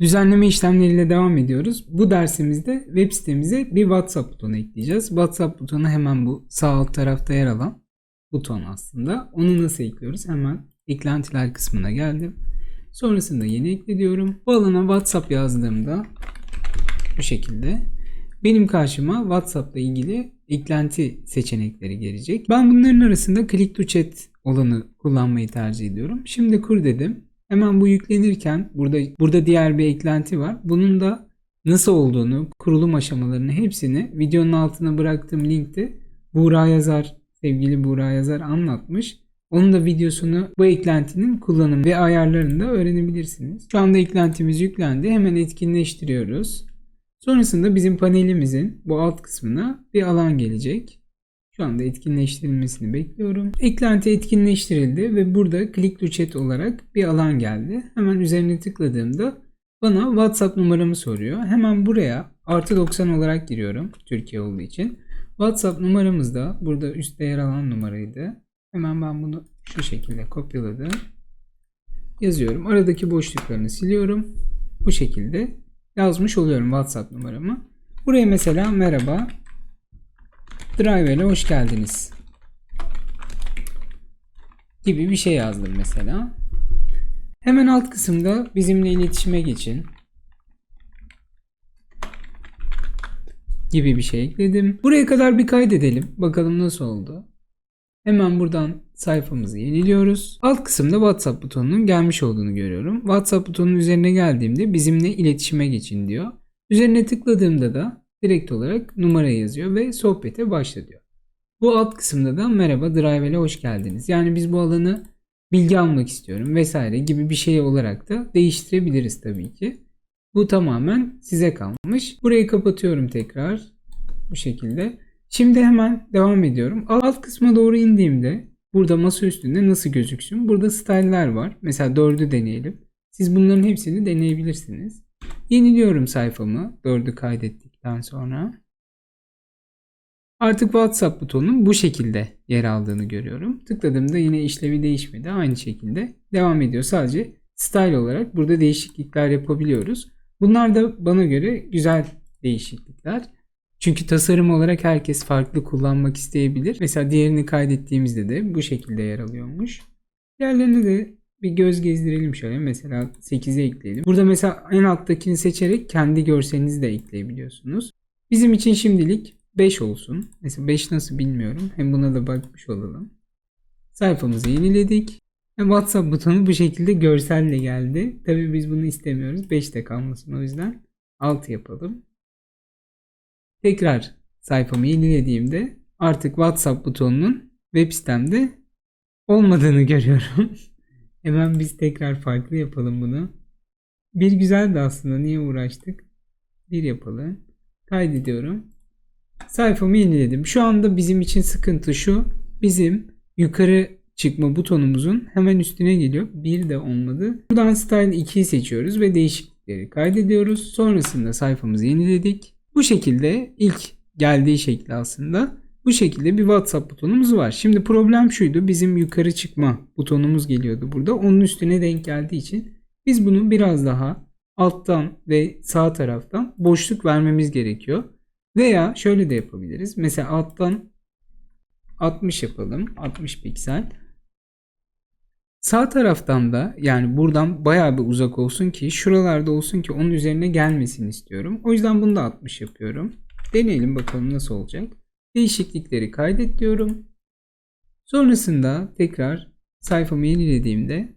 Düzenleme işlemleriyle devam ediyoruz. Bu dersimizde web sitemize bir WhatsApp butonu ekleyeceğiz. WhatsApp butonu hemen bu sağ alt tarafta yer alan buton aslında. Onu nasıl ekliyoruz? Hemen eklentiler kısmına geldim. Sonrasında yeni ekle diyorum. Bu alana WhatsApp yazdığımda bu şekilde benim karşıma WhatsApp'la ilgili eklenti seçenekleri gelecek. Ben bunların arasında click to chat olanı kullanmayı tercih ediyorum. Şimdi kur dedim. Hemen bu yüklenirken burada burada diğer bir eklenti var. Bunun da nasıl olduğunu, kurulum aşamalarını hepsini videonun altına bıraktığım linkte Buğra Yazar, sevgili Buğra Yazar anlatmış. Onun da videosunu bu eklentinin kullanım ve ayarlarını da öğrenebilirsiniz. Şu anda eklentimiz yüklendi. Hemen etkinleştiriyoruz. Sonrasında bizim panelimizin bu alt kısmına bir alan gelecek. Şu anda etkinleştirilmesini bekliyorum. Eklenti etkinleştirildi ve burada click to chat olarak bir alan geldi. Hemen üzerine tıkladığımda bana WhatsApp numaramı soruyor. Hemen buraya artı 90 olarak giriyorum Türkiye olduğu için. WhatsApp numaramız da burada üstte yer alan numaraydı. Hemen ben bunu şu şekilde kopyaladım. Yazıyorum. Aradaki boşluklarını siliyorum. Bu şekilde yazmış oluyorum WhatsApp numaramı. Buraya mesela merhaba Drive ile hoş geldiniz gibi bir şey yazdım mesela. Hemen alt kısımda bizimle iletişime geçin gibi bir şey ekledim. Buraya kadar bir kaydedelim. Bakalım nasıl oldu. Hemen buradan sayfamızı yeniliyoruz. Alt kısımda WhatsApp butonunun gelmiş olduğunu görüyorum. WhatsApp butonunun üzerine geldiğimde bizimle iletişime geçin diyor. Üzerine tıkladığımda da direkt olarak numara yazıyor ve sohbete başla diyor. Bu alt kısımda da merhaba Drive ile hoş geldiniz. Yani biz bu alanı bilgi almak istiyorum vesaire gibi bir şey olarak da değiştirebiliriz tabii ki. Bu tamamen size kalmış. Burayı kapatıyorum tekrar bu şekilde. Şimdi hemen devam ediyorum. Alt kısma doğru indiğimde burada masa üstünde nasıl gözüksün? Burada style'lar var. Mesela 4'ü deneyelim. Siz bunların hepsini deneyebilirsiniz. Yeniliyorum sayfamı 4'ü kaydettikten sonra. Artık WhatsApp butonunun bu şekilde yer aldığını görüyorum. Tıkladığımda yine işlevi değişmedi. Aynı şekilde devam ediyor. Sadece style olarak burada değişiklikler yapabiliyoruz. Bunlar da bana göre güzel değişiklikler. Çünkü tasarım olarak herkes farklı kullanmak isteyebilir. Mesela diğerini kaydettiğimizde de bu şekilde yer alıyormuş. Diğerlerini de bir göz gezdirelim şöyle. Mesela 8'e ekleyelim. Burada mesela en alttakini seçerek kendi görselinizi de ekleyebiliyorsunuz. Bizim için şimdilik 5 olsun. Mesela 5 nasıl bilmiyorum. Hem buna da bakmış olalım. Sayfamızı yeniledik. Ve WhatsApp butonu bu şekilde görselle geldi. Tabii biz bunu istemiyoruz. 5'te kalmasın o yüzden 6 yapalım. Tekrar sayfamı yenilediğimde artık WhatsApp butonunun web sitemde olmadığını görüyorum. Hemen biz tekrar farklı yapalım bunu. Bir güzeldi aslında. Niye uğraştık? Bir yapalım. Kaydediyorum. Sayfamı yeniledim. Şu anda bizim için sıkıntı şu. Bizim yukarı çıkma butonumuzun hemen üstüne geliyor. Bir de olmadı. Buradan Style 2'yi seçiyoruz ve değişiklikleri kaydediyoruz. Sonrasında sayfamızı yeniledik. Bu şekilde ilk geldiği şekli aslında bu şekilde bir WhatsApp butonumuz var. Şimdi problem şuydu. Bizim yukarı çıkma butonumuz geliyordu burada. Onun üstüne denk geldiği için biz bunu biraz daha alttan ve sağ taraftan boşluk vermemiz gerekiyor. Veya şöyle de yapabiliriz. Mesela alttan 60 yapalım. 60 piksel. Sağ taraftan da yani buradan bayağı bir uzak olsun ki şuralarda olsun ki onun üzerine gelmesini istiyorum. O yüzden bunu da 60 yapıyorum. Deneyelim bakalım nasıl olacak. Değişiklikleri kaydet diyorum. Sonrasında tekrar sayfamı yenilediğimde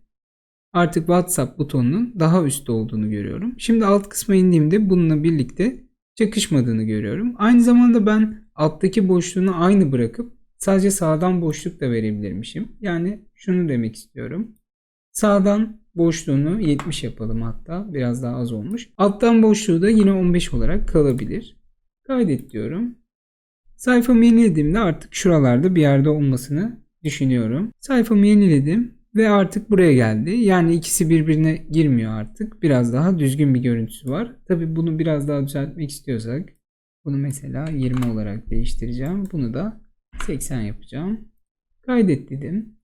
artık WhatsApp butonunun daha üstte olduğunu görüyorum. Şimdi alt kısma indiğimde bununla birlikte çakışmadığını görüyorum. Aynı zamanda ben alttaki boşluğunu aynı bırakıp sadece sağdan boşluk da verebilirmişim. Yani şunu demek istiyorum. Sağdan boşluğunu 70 yapalım hatta. Biraz daha az olmuş. Alttan boşluğu da yine 15 olarak kalabilir. Kaydet diyorum. Sayfamı yenilediğimde artık şuralarda bir yerde olmasını düşünüyorum. Sayfamı yeniledim ve artık buraya geldi. Yani ikisi birbirine girmiyor artık. Biraz daha düzgün bir görüntüsü var. Tabi bunu biraz daha düzeltmek istiyorsak bunu mesela 20 olarak değiştireceğim. Bunu da 80 yapacağım. Kaydet dedim.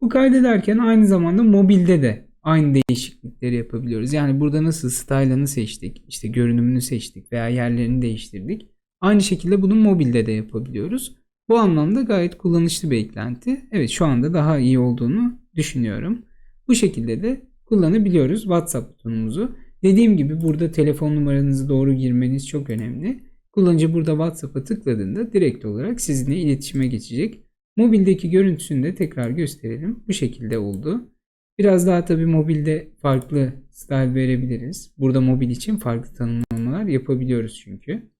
Bu kaydederken aynı zamanda mobilde de aynı değişiklikleri yapabiliyoruz. Yani burada nasıl style'ını seçtik, işte görünümünü seçtik veya yerlerini değiştirdik. Aynı şekilde bunu mobilde de yapabiliyoruz. Bu anlamda gayet kullanışlı bir eklenti. Evet şu anda daha iyi olduğunu düşünüyorum. Bu şekilde de kullanabiliyoruz WhatsApp butonumuzu. Dediğim gibi burada telefon numaranızı doğru girmeniz çok önemli. Kullanıcı burada WhatsApp'a tıkladığında direkt olarak sizinle iletişime geçecek. Mobildeki görüntüsünü de tekrar gösterelim. Bu şekilde oldu. Biraz daha tabii mobilde farklı style verebiliriz. Burada mobil için farklı tanımlamalar yapabiliyoruz çünkü.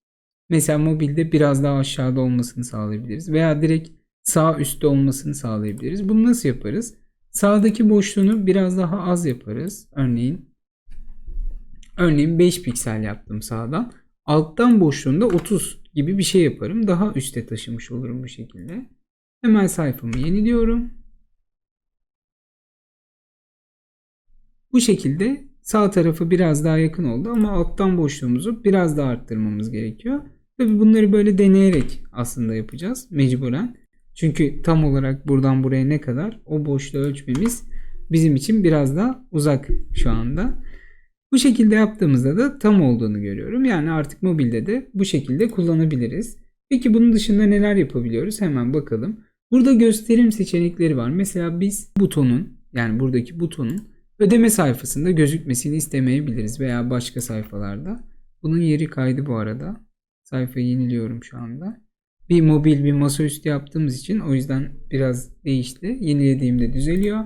Mesela mobilde biraz daha aşağıda olmasını sağlayabiliriz. Veya direkt sağ üstte olmasını sağlayabiliriz. Bunu nasıl yaparız? Sağdaki boşluğunu biraz daha az yaparız. Örneğin örneğin 5 piksel yaptım sağdan. Alttan boşluğunda 30 gibi bir şey yaparım. Daha üste taşımış olurum bu şekilde. Hemen sayfamı yeniliyorum. Bu şekilde sağ tarafı biraz daha yakın oldu ama alttan boşluğumuzu biraz daha arttırmamız gerekiyor. Tabi bunları böyle deneyerek aslında yapacağız mecburen. Çünkü tam olarak buradan buraya ne kadar o boşluğu ölçmemiz bizim için biraz daha uzak şu anda. Bu şekilde yaptığımızda da tam olduğunu görüyorum. Yani artık mobilde de bu şekilde kullanabiliriz. Peki bunun dışında neler yapabiliyoruz? Hemen bakalım. Burada gösterim seçenekleri var. Mesela biz butonun yani buradaki butonun ödeme sayfasında gözükmesini istemeyebiliriz veya başka sayfalarda. Bunun yeri kaydı bu arada. Sayfayı yeniliyorum şu anda. Bir mobil bir masaüstü yaptığımız için o yüzden biraz değişti. Yenilediğimde düzeliyor.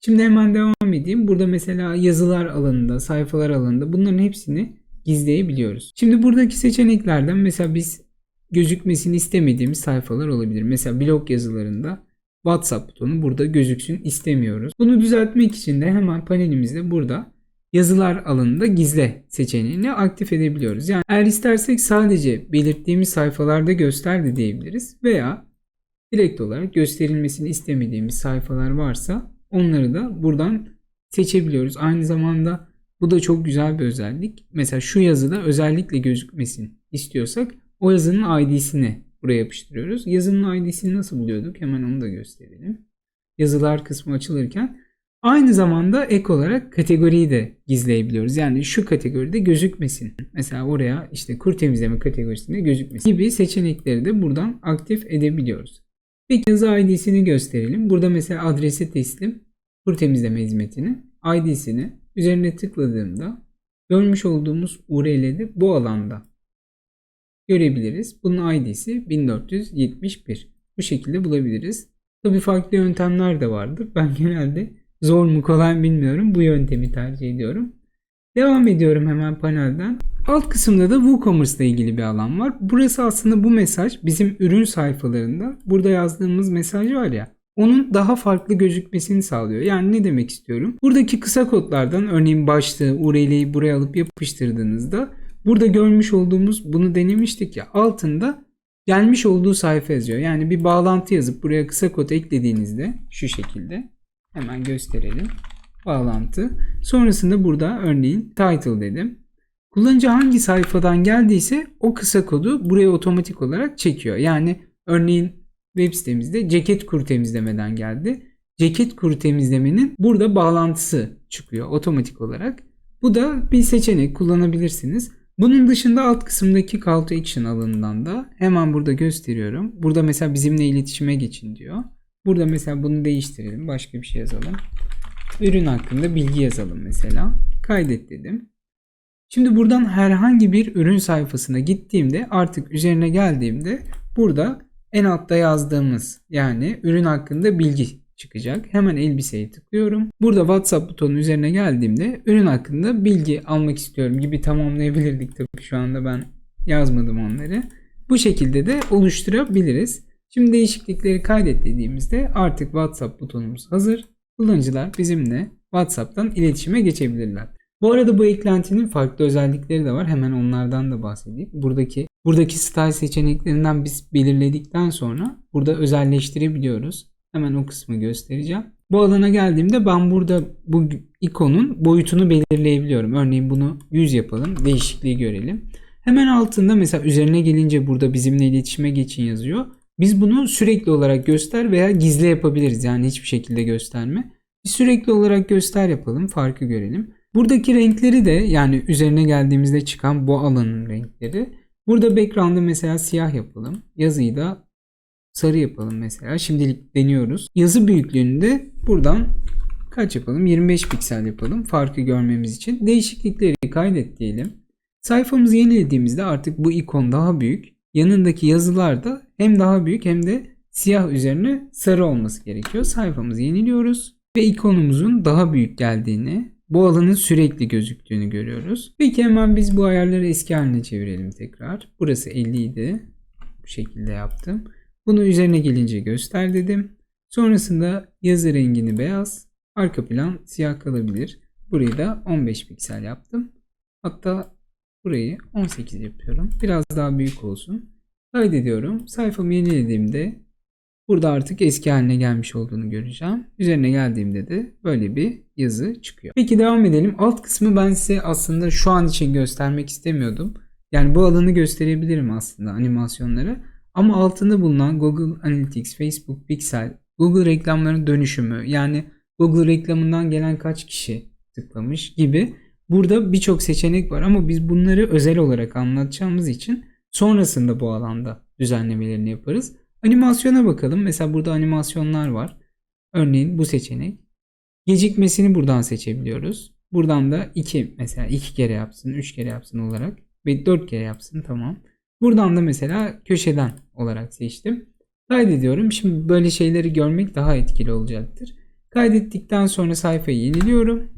Şimdi hemen devam edeyim. Burada mesela yazılar alanında, sayfalar alanında bunların hepsini gizleyebiliyoruz. Şimdi buradaki seçeneklerden mesela biz gözükmesini istemediğimiz sayfalar olabilir. Mesela blog yazılarında WhatsApp butonu burada gözüksün istemiyoruz. Bunu düzeltmek için de hemen panelimizde burada yazılar alanında gizle seçeneğini aktif edebiliyoruz. Yani eğer istersek sadece belirttiğimiz sayfalarda göster de diyebiliriz veya direkt olarak gösterilmesini istemediğimiz sayfalar varsa onları da buradan seçebiliyoruz. Aynı zamanda bu da çok güzel bir özellik. Mesela şu yazıda özellikle gözükmesini istiyorsak o yazının ID'sini buraya yapıştırıyoruz. Yazının ID'sini nasıl buluyorduk? Hemen onu da gösterelim. Yazılar kısmı açılırken aynı zamanda ek olarak kategoriyi de gizleyebiliyoruz. Yani şu kategoride gözükmesin. Mesela oraya işte kur temizleme kategorisinde gözükmesin gibi seçenekleri de buradan aktif edebiliyoruz. Peki yazı ID'sini gösterelim. Burada mesela adrese teslim kur temizleme hizmetini ID'sini üzerine tıkladığımda görmüş olduğumuz URL'de bu alanda görebiliriz. Bunun ID'si 1471. Bu şekilde bulabiliriz. Tabii farklı yöntemler de vardır. Ben genelde zor mu kolay mı bilmiyorum. Bu yöntemi tercih ediyorum. Devam ediyorum hemen panelden. Alt kısımda da WooCommerce ile ilgili bir alan var. Burası aslında bu mesaj bizim ürün sayfalarında burada yazdığımız mesaj var ya onun daha farklı gözükmesini sağlıyor. Yani ne demek istiyorum? Buradaki kısa kodlardan örneğin başlığı, URL'yi buraya alıp yapıştırdığınızda burada görmüş olduğumuz bunu denemiştik ya altında gelmiş olduğu sayfa yazıyor. Yani bir bağlantı yazıp buraya kısa kod eklediğinizde şu şekilde hemen gösterelim. Bağlantı. Sonrasında burada örneğin title dedim. Kullanıcı hangi sayfadan geldiyse o kısa kodu buraya otomatik olarak çekiyor. Yani örneğin web sitemizde ceket kuru temizlemeden geldi. Ceket kuru temizlemenin burada bağlantısı çıkıyor otomatik olarak. Bu da bir seçenek kullanabilirsiniz. Bunun dışında alt kısımdaki call to action alanından da hemen burada gösteriyorum. Burada mesela bizimle iletişime geçin diyor. Burada mesela bunu değiştirelim. Başka bir şey yazalım. Ürün hakkında bilgi yazalım mesela. Kaydet dedim. Şimdi buradan herhangi bir ürün sayfasına gittiğimde artık üzerine geldiğimde burada en altta yazdığımız yani ürün hakkında bilgi çıkacak. Hemen elbiseye tıklıyorum. Burada WhatsApp butonun üzerine geldiğimde ürün hakkında bilgi almak istiyorum gibi tamamlayabilirdik tabii şu anda ben yazmadım onları. Bu şekilde de oluşturabiliriz. Şimdi değişiklikleri kaydet dediğimizde artık WhatsApp butonumuz hazır. Kullanıcılar bizimle WhatsApp'tan iletişime geçebilirler. Bu arada bu eklentinin farklı özellikleri de var. Hemen onlardan da bahsedeyim. Buradaki buradaki style seçeneklerinden biz belirledikten sonra burada özelleştirebiliyoruz. Hemen o kısmı göstereceğim. Bu alana geldiğimde ben burada bu ikonun boyutunu belirleyebiliyorum. Örneğin bunu 100 yapalım. Değişikliği görelim. Hemen altında mesela üzerine gelince burada bizimle iletişime geçin yazıyor. Biz bunu sürekli olarak göster veya gizli yapabiliriz. Yani hiçbir şekilde gösterme. Bir sürekli olarak göster yapalım. Farkı görelim. Buradaki renkleri de yani üzerine geldiğimizde çıkan bu alanın renkleri. Burada background'ı mesela siyah yapalım. Yazıyı da sarı yapalım mesela. Şimdilik deniyoruz. Yazı büyüklüğünü de buradan kaç yapalım? 25 piksel yapalım. Farkı görmemiz için. Değişiklikleri kaydet diyelim. Sayfamızı yenilediğimizde artık bu ikon daha büyük. Yanındaki yazılar da hem daha büyük hem de siyah üzerine sarı olması gerekiyor. Sayfamızı yeniliyoruz ve ikonumuzun daha büyük geldiğini, bu alanın sürekli gözüktüğünü görüyoruz. Peki hemen biz bu ayarları eski haline çevirelim tekrar. Burası 50 idi. Bu şekilde yaptım. Bunu üzerine gelince göster dedim. Sonrasında yazı rengini beyaz, arka plan siyah kalabilir. Burayı da 15 piksel yaptım. Hatta burayı 18 yapıyorum. Biraz daha büyük olsun. Kaydediyorum. Sayfamı yenilediğimde burada artık eski haline gelmiş olduğunu göreceğim. Üzerine geldiğimde de böyle bir yazı çıkıyor. Peki devam edelim. Alt kısmı ben size aslında şu an için göstermek istemiyordum. Yani bu alanı gösterebilirim aslında animasyonları. Ama altında bulunan Google Analytics, Facebook Pixel, Google reklamların dönüşümü yani Google reklamından gelen kaç kişi tıklamış gibi burada birçok seçenek var ama biz bunları özel olarak anlatacağımız için sonrasında bu alanda düzenlemelerini yaparız. Animasyona bakalım. Mesela burada animasyonlar var. Örneğin bu seçenek. Gecikmesini buradan seçebiliyoruz. Buradan da 2 mesela 2 kere yapsın, 3 kere yapsın olarak ve 4 kere yapsın tamam. Buradan da mesela köşeden olarak seçtim. Kaydediyorum. Şimdi böyle şeyleri görmek daha etkili olacaktır. Kaydettikten sonra sayfayı yeniliyorum.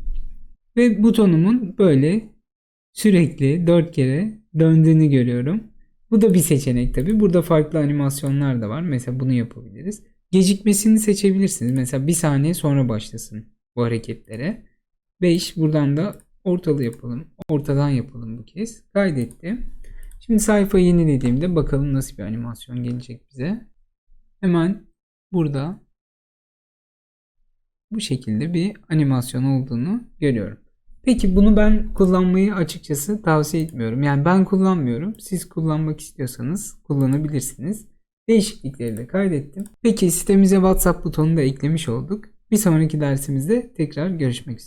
Ve butonumun böyle sürekli 4 kere döndüğünü görüyorum. Bu da bir seçenek tabi. Burada farklı animasyonlar da var. Mesela bunu yapabiliriz. Gecikmesini seçebilirsiniz. Mesela bir saniye sonra başlasın bu hareketlere. 5 buradan da ortalı yapalım. Ortadan yapalım bu kez. Kaydettim. Şimdi sayfayı yenilediğimde bakalım nasıl bir animasyon gelecek bize. Hemen burada bu şekilde bir animasyon olduğunu görüyorum. Peki bunu ben kullanmayı açıkçası tavsiye etmiyorum. Yani ben kullanmıyorum. Siz kullanmak istiyorsanız kullanabilirsiniz. Değişiklikleri de kaydettim. Peki sitemize WhatsApp butonunu da eklemiş olduk. Bir sonraki dersimizde tekrar görüşmek üzere.